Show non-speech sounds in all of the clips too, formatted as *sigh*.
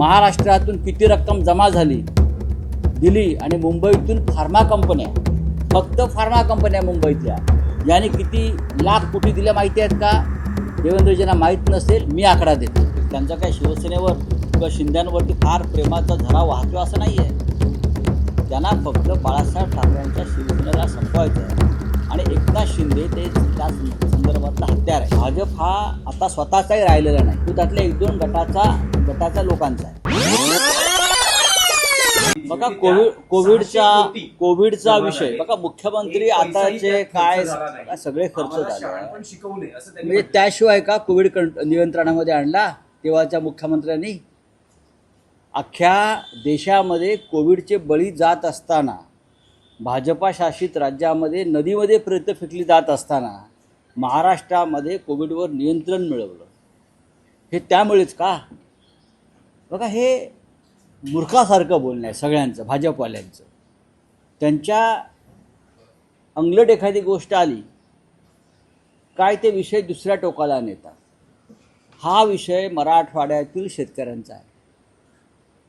महाराष्ट्रातून किती रक्कम जमा झाली? दिली आणि मुंबईतून फार्मा कंपन्या फक्त फार्मा कंपन्या मुंबईतल्या. याने किती लाख कोटी दिल्या माहिती आहेत का? देवेंद्रजींना माहीत नसेल मी आकडा देतो. त्यांचा काय शिवसेनेवर किंवा शिंद्यांवरती फार प्रेमाचा झरा वाहतो असं नाही आहे त्यांना फक्त बाळासाहेब ठाकरेंच्या शिवसेनेला संपवायचं आहे आणि एकनाथ शिंदे ते त्या संदर्भातला हत्यार आहे. भाजप हा आता स्वतःचाही राहिलेला नाही. तो त्यातल्या एक दोन गटाचा गटाच्या लोकांचा आहे. बघा कोविड कोविडचा कोविडचा विषय. बघा मुख्यमंत्री आताचे काय काय सगळे खर्च झाले. पण शिकवू नये असं त्यांनी म्हणजे त्याशिवाय का कोविड नियंत्रणामध्ये आणला? तेव्हाच्या मुख्यमंत्र्यांनी? अख्ख्या देशामध्ये कोविडचे बळी जात असताना भाजपा शासित राज्यामध्ये नदीमध्ये प्रेत फेकली जात असताना महाराष्ट्रामध्ये कोविडवर नियंत्रण मिळवलं. हे त्यामुळेच का? बघा हे मूर्खासारखं बोलणं आहे सगळ्यांचं भाजपवाल्यांचं. त्यांच्या अंगलट एखादी गोष्ट आली काय ते विषय दुसऱ्या टोकाला नेतात. हा विषय मराठवाड्यातील शेतकऱ्यांचा आहे.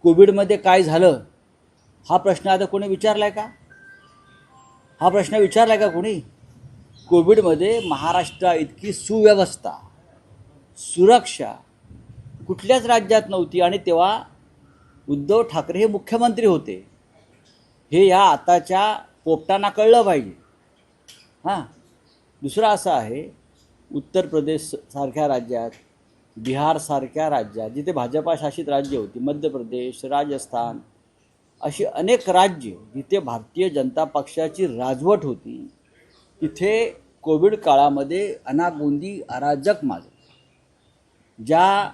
कोविडमध्ये काय झालं हा प्रश्न आता कोणी विचारला आहे का? हा प्रश्न विचारला आहे का कोणी? कोविडमध्ये महाराष्ट्र इतकी सुव्यवस्था सुरक्षा कुठल्याच राज्यात नव्हती आणि तेव्हा उद्धव ठाकरे हे मुख्यमंत्री होते. हे या आताच्या पोपटांना कळलं पाहिजे. हां. दुसरं असं आहे उत्तर प्रदेश सारख्या राज्यात बिहारसारख्या राज्यात जिथे भाजपा शासित राज्य होती मध्य प्रदेश राजस्थान अशी अनेक राज्य जिथे भारतीय जनता पक्षाची राजवट होती तिथे कोविड काळामध्ये अनागोंदी अराजक माजली. ज्या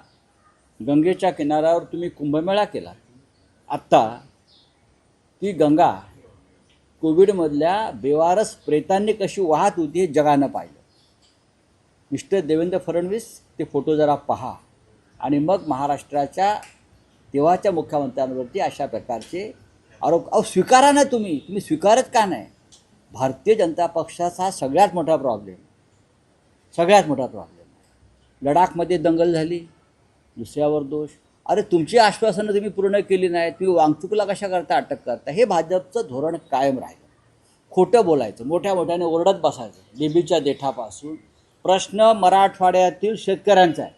गंगेच्या किनाऱ्यावर तुम्ही कुंभमेळा केला. आत्ता ती गंगा कोविडमधल्या बेवारस प्रेतांनी कशी वाहत होती हे जगानं पाहिलं. मिस्टर देवेंद्र फडणवीस ते फोटो जरा पहा. आणि मग महाराष्ट्राच्या तेव्हाच्या मुख्यमंत्र्यांवरती अशा प्रकारचे आरोप. अहो स्वीकारा ना तुम्ही. तुम्ही स्वीकारत का नाही? भारतीय जनता पक्षाचा हा सगळ्यात मोठा प्रॉब्लेम सगळ्यात मोठा प्रॉब्लेम लडाखमध्ये दंगल झाली. दुसऱ्यावर दोष. अरे तुमची आश्वासनं तुम्ही पूर्ण केली नाही तुम्ही वांगचुकला कशा करता अटक करता? हे भाजपचं धोरण कायम राहिलं. खोटं बोलायचं. मोठ्या मोठ्याने ओरडत बसायचं. देबीच्या देठापासून. प्रश्न मराठवाड्यातील शेतकऱ्यांचा आहे.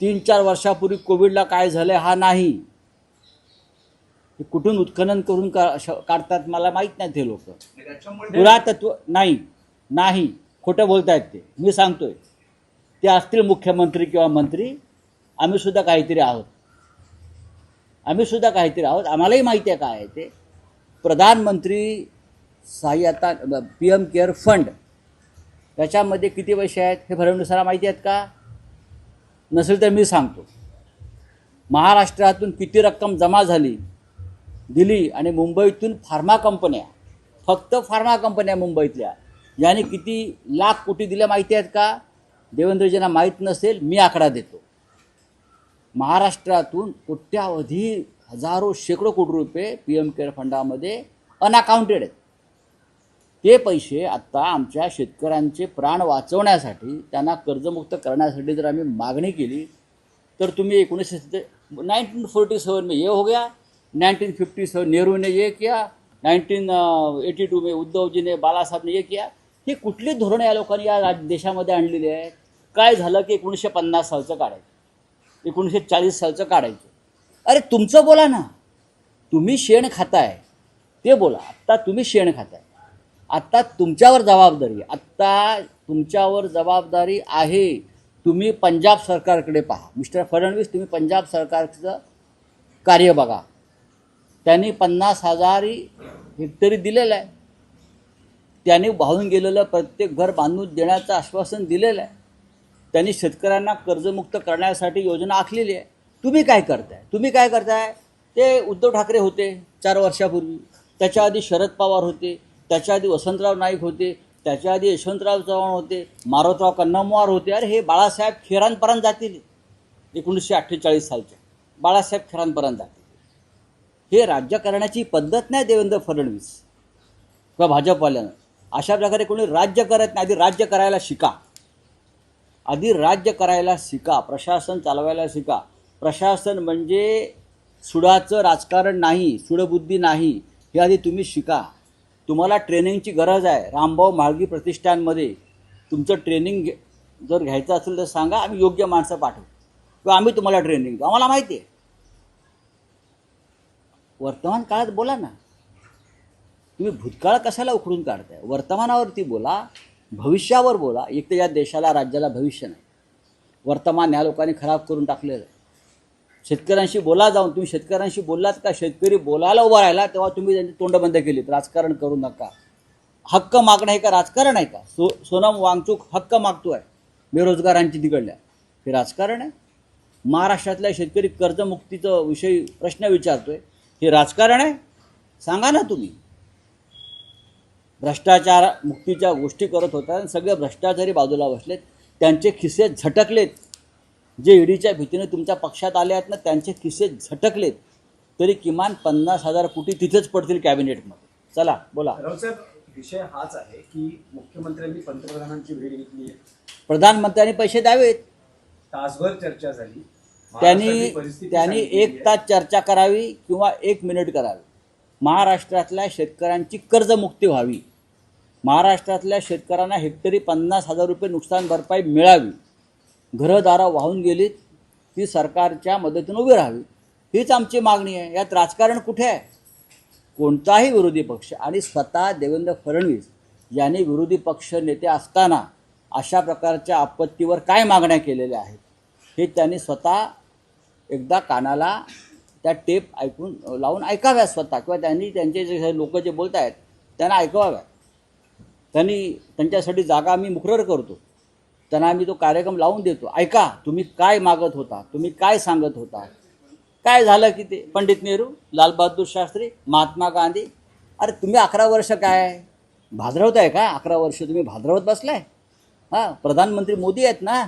तीन चार वर्षापूर्वी कोविडला काय झालं हा नाही. कुठून उत्खनन करून काढतात मला माहीत नाही ते लोक. पुरातत्व नाही. नाही. खोटं बोलतायत ते. मी सांगतोय. ते असतील मुख्यमंत्री किंवा मंत्री आम्ही सुद्धा काहीतरी आहोत. आम्हीसुद्धा काहीतरी आहोत. आम्हालाही माहिती आहे काय आहे ते. प्रधानमंत्री सहाय्यता पी एम केअर फंड त्याच्यामध्ये किती पैसे आहेत हे भरवणुसारा माहिती आहेत का? नसेल तर मी सांगतो. महाराष्ट्रातून किती रक्कम जमा झाली दिली आणि मुंबईतून फार्मा कंपन्या फक्त फार्मा कंपन्या मुंबईतल्या याने किती लाख कोटी दिल्या माहिती आहेत का? देवेंद्रजींना माहीत नसेल मी आकडा देतो. महाराष्ट्रातून कोट्यावधी हजारो शेकडो कोटी रुपये पी एम केअर फंडामध्ये अनअकाउंटेड आहेत. ते पैसे आत्ता आमच्या शेतकऱ्यांचे प्राण वाचवण्यासाठी त्यांना कर्जमुक्त करण्यासाठी जर आम्ही मागणी केली तर तुम्ही एकोणीसशे सत्ते नाईन्टीन फोर्टी सेवन में ये हो गया नाइनटीन फिफ्टी सेवन नेहरू ने ये किया नाईन्टीन एटी टू में उद्धवजीने बालासाहेबने ने ये किया. ही कुठली धोरणं या लोकांनी या राज देशामध्ये आणलेली आहेत? काय झालं की एकोणीसशे पन्नास सालचं काढायचं. एकोणीसशे चाळीस सालचं काढायचं. अरे तुमचं बोला ना. तुम्ही शेण खाताय. ते बोला. आत्ता तुम्ही शेण खाताय. आत्ता तुमच्यावर जबाबदारी आत्ता तुमच्यावर जबाबदारी आहे. तुम्ही पंजाब सरकारकडे पहा. मिस्टर फडणवीस तुम्ही पंजाब सरकारचं कार्य बघा. त्यांनी पन्नास हजारी हेक्टरी दिलेलं आहे. त्यांनी वाहून गेलेलं प्रत्येक घर बांधून देण्याचं आश्वासन दिलेलं आहे. त्यांनी शेतकऱ्यांना कर्जमुक्त करण्यासाठी योजना आखलेली आहे. तुम्ही काय करताय? तुम्ही काय करताय? ते उद्धव ठाकरे होते चार वर्षापूर्वी. त्याच्या आधी शरद पवार होते. त्याच्या आधी वसंतराव नाईक होते. त्याच्या आधी यशवंतराव चव्हाण होते. मारोतराव कन्नमवार होते. अरे हे बाळासाहेब खेरांपर्यंत जातील. एकोणीसशे अठ्ठेचाळीस सालच्या. बाळासाहेब खेरांपर्यंत जातील. हे राज्य करण्याची पद्धत नाही देवेंद्र फडणवीस. किंवा भाजपवाल्यानं. अशा प्रकारे कोणी राज्य करत नाही. आधी राज्य करायला शिका. आधी राज्य करायला शिका प्रशासन चालवायला शिका. प्रशासन म्हणजे सुडाचं राजकारण नाही सुडबुद्धी नाही हे आधी तुम्ही शिका. तुम्हाला ट्रेनिंगची गरज आहे. रामभाऊ म्हाळगी प्रतिष्ठानमध्ये तुमचं ट्रेनिंग घे जर घ्यायचं असेल तर सांगा आम्ही योग्य माणसं पाठवू. किंवा आम्ही तुम्हाला ट्रेनिंग देऊ. आम्हाला माहिती आहे. वर्तमान काळात बोला ना. तुम्ही भूतकाळ कशाला उखडून काढताय? वर्तमानावरती बोला. भविष्यावर बोला. एक तर या देशाला राज्याला भविष्य नाही. वर्तमान या लोकांनी खराब करून टाकलेलं आहे. शेतकऱ्यांशी बोला जाऊन. तुम्ही शेतकऱ्यांशी बोललात का? शेतकरी बोलायला उभा राहिला तेव्हा तुम्ही त्यांची तोंड बंद केलीत राजकारण करू नका. हक्क मागणं हे का राजकारण आहे का? सो सोनम वांगचूक हक्क मागतोय. बेरोजगारांची तिकडल्या हे राजकारण आहे. महाराष्ट्रातल्या शेतकरी कर्जमुक्तीचं विषयी प्रश्न विचारतोय. हे राजकारण आहे? सांगा ना तुम्ही. भ्रष्टाचार मुक्तीच्या गोष्टी करत होता आणि सगळे भ्रष्टाचारी बाजूला बसलेत. त्यांचे खिसे झटकलेत. जे ईडीच्या भीतीने तुमच्या पक्षात आले आहेत ना त्यांचे खिसे झटकलेत. तरी किमान पन्नास हजार कोटी तिथेच पडतील कॅबिनेटमध्ये. चला बोला. विषय हाच आहे की मुख्यमंत्र्यांनी पंतप्रधानांची भेट घेतली आहे. प्रधानमंत्र्यांनी पैसे द्यावेत. तासभर चर्चा झाली. त्यांनी त्यांनी एक. तास चर्चा करावी किंवा एक मिनिट करावी. महाराष्ट्रातल्या शेतकऱ्यांची कर्जमुक्ती व्हावी. महाराष्ट्रातल्या शेतकऱ्यांना हेक्टरी पन्नास हजार रुपये नुकसान भरपाई मिळावी. घरंदारं वाहून गेलीत ती सरकारच्या मदतीनं उभी राहावी. हीच आमची मागणी आहे. यात राजकारण कुठे आहे? कोणताही विरोधी पक्ष आणि स्वतः देवेंद्र फडणवीस यांनी विरोधी पक्ष नेते असताना अशा प्रकारच्या आपत्तीवर काय मागण्या केलेल्या आहेत? हे त्यांनी स्वतः एकदा कानाला त्या टेप ऐकून लावून ऐकाव्या स्वतः. किंवा त्यांनी त्यांचे जे लोक जे बोलत आहेत त्यांना ऐकवाव्यात. त्यांनी त्यांच्यासाठी जागा आम्ही मुकरर करतो. त्यांना आम्ही तो कार्यक्रम लावून देतो. ऐका तुम्ही काय मागत होता? तुम्ही काय सांगत होता? काय झालं की ते? पंडित नेहरू लालबहादूर शास्त्री महात्मा गांधी. अरे तुम्ही अकरा वर्ष काय? भाद्रवत आहे का? अकरा वर्ष तुम्ही भाद्रवत बसलाय? हां प्रधानमंत्री मोदी आहेत ना?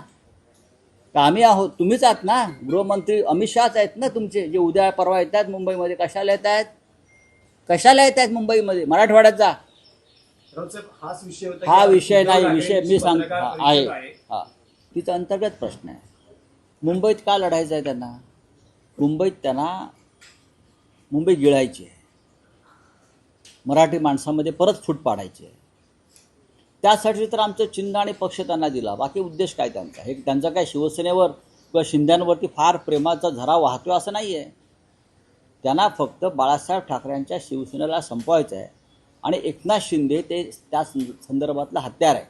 का आम्ही आहोत? तुम्हीच आहात ना? गृहमंत्री अमित शहाच आहेत ना तुमचे? जे उद्या परवा येत आहेत मुंबईमध्ये कशाला येत आहेत? कशाला येत आहेत मुंबईमध्ये? मराठवाड्यात जा. हाच विषय होता हा विषय नाही विषय मी सांग आहे. हा. तिचा अंतर्गत प्रश्न आहे. मुंबईत का लढायचं आहे त्यांना? मुंबईत त्यांना मुंबई गिळायची आहे. मराठी माणसामध्ये परत फूट पाडायची आहे. त्यासाठी तर आमचं चिन्ह आणि पक्ष त्यांना दिला. बाकी उद्देश काय त्यांचा? हे त्यांचा काय शिवसेनेवर किंवा शिंद्यांवरती फार प्रेमाचा झरा वाहतोय असं नाही आहे त्यांना फक्त बाळासाहेब ठाकरेंच्या शिवसेनेला संपवायचं आहे आणि एकनाथ शिंदे ते त्या सं- संदर्भातलं हत्यार आहे.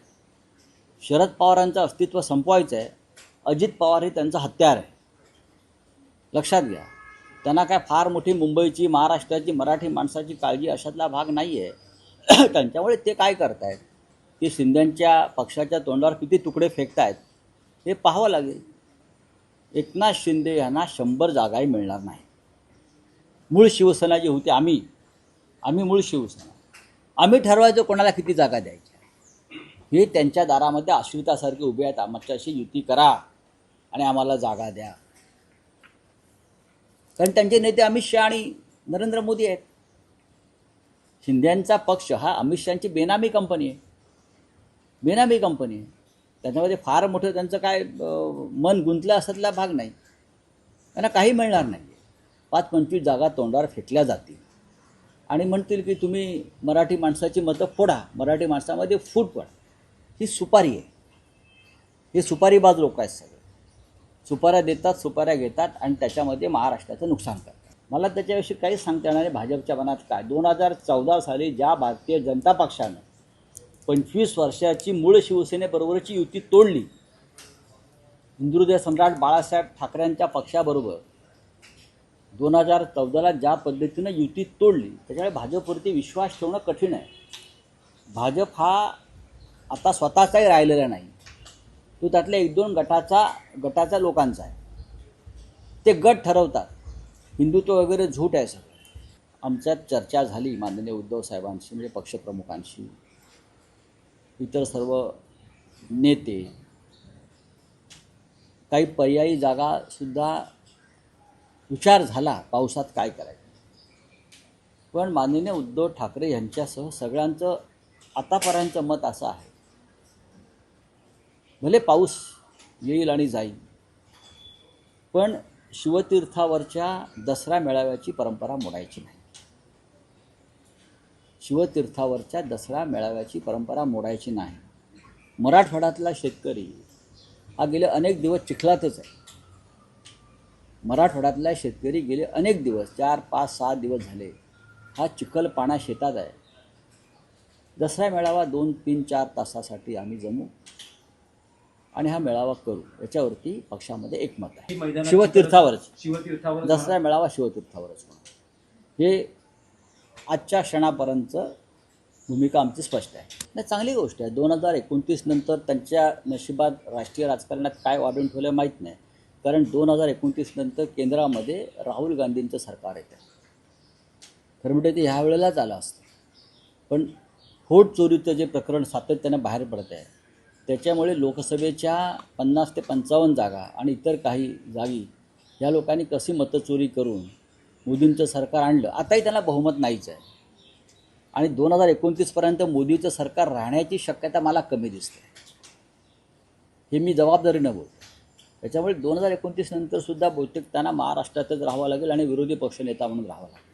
शरद पवारांचं अस्तित्व संपवायचं आहे. अजित पवार हे त्यांचं हत्यार आहे. लक्षात घ्या. त्यांना काय फार मोठी मुंबईची महाराष्ट्राची मराठी माणसाची काळजी अशातला भाग नाही आहे *clears throat* त्यांच्यामुळे ते काय करतायत? ते शिंद्यांच्या पक्षाच्या तोंडावर किती तुकडे फेकतायत? हे पाहावं लागेल. एकनाथ शिंदे यांना शंभर जागाही मिळणार नाही. मूळ शिवसेना जी होती आम्ही आम्ही मूळ शिवसेना. आम्ही ठरवायचो कोणाला किती जागा द्यायच्या. हे त्यांच्या दारामध्ये आश्रितासारखे उभे आहेत. आमच्याशी युती करा आणि आम्हाला जागा द्या. कारण त्यांचे नेते अमित शहा आणि नरेंद्र मोदी आहेत. शिंद्यांचा पक्ष हा अमित शहाची बेनामी कंपनी आहे. बेनामी कंपनी आहे. त्याच्यामध्ये फार मोठं त्यांचं काय मन गुंतलं असतला भाग नाही. त्यांना काही मिळणार नाही पाच पंचवीस जागा तोंडावर फेकल्या जातील. आणि म्हणतील की तुम्ही मराठी माणसाची मतं फोडा मराठी माणसामध्ये फूट पडा. ही सुपारी आहे. हे सुपारीबाज लोक आहेत सगळे. सुपाऱ्या देतात सुपाऱ्या घेतात आणि त्याच्यामध्ये महाराष्ट्राचं नुकसान करतात. मला त्याच्याविषयी काहीच सांगता येणार नाही. भाजपच्या मनात काय? दोन हजार चौदा साली ज्या भारतीय जनता पक्षानं पंचवीस वर्षाची मूळ शिवसेनेबरोबरची युती तोडली हिंदुहृदय सम्राट बाळासाहेब ठाकरेंच्या पक्षाबरोबर दोन हजार चौदाला ज्या पद्धतीनं युती तोडली त्याच्यामुळे भाजपवरती विश्वास ठेवणं कठीण आहे. भाजप हा आता स्वतःचाही राहिलेला नाही. तो त्यातल्या एक दोन गटाचा गटाच्या लोकांचा आहे. ते गट ठरवतात. हिंदुत्व वगैरे झूट आहे सगळं. आमच्यात चर्चा झाली माननीय उद्धव साहेबांशी म्हणजे पक्षप्रमुखांशी. इतर सर्व नेते. काही पर्यायी जागासुद्धा विचार झाला पावसात काय करायचं? पण माननीय उद्धव ठाकरे यांच्यासह सगळ्यांचं आतापर्यंतचं मत असं आहे. भले पाऊस येईल आणि जाईल पण शिवतीर्थावरच्या दसरा मेळाव्याची परंपरा मोडायची नाही. शिवतीर्थावरच्या दसरा मेळाव्याची परंपरा मोडायची नाही. मराठवाड्यातला शेतकरी हा गेले अनेक दिवस चिखलातच आहे. मराठवाड्यातला शेतकरी गेले अनेक दिवस चार पाच सहा दिवस झाले. हा चिखल पाण्या शेतात आहे. दसरा मेळावा दोन तीन चार तासासाठी आम्ही जमू आणि हा मेळावा करू. याच्यावरती पक्षामध्ये एकमत आहे. शिवतीर्थावरच. शिवतीर्थावर दसरा मेळावा शिवतीर्थावरच हे आजच्या क्षणापर्यंतचं भूमिका आमची स्पष्ट आहे. नाही चांगली गोष्ट आहे. दोन हजार एकोणतीस नंतर त्यांच्या नशिबात राष्ट्रीय राजकारणात काय वाढून ठेवलं माहीत नाही. कारण दोन हजार एकोणतीस नंतर केंद्रामध्ये राहुल गांधींचं सरकार येतं. खरं म्हणजे ते ह्या वेळेलाच आलं असतं. पण फोट चोरीचं जे प्रकरण सातत्यानं बाहेर पडत आहे त्याच्यामुळे लोकसभेच्या पन्नास ते पंचावन्न जागा आणि इतर काही जागी या लोकांनी कशी मतचोरी करून मोदींचं सरकार आणलं आताही त्यांना बहुमत नाहीच आहे. आणि दोन हजार एकोणतीसपर्यंत मोदीचं सरकार राहण्याची शक्यता मला कमी दिसते. हे मी जबाबदारीनं बोलतो त्याच्यामुळे दोन हजार एकोणतीस नंतर सुद्धा बहुतेक त्यांना महाराष्ट्रातच राहावं लागेल आणि विरोधी पक्षनेता म्हणून राहावं लागेल.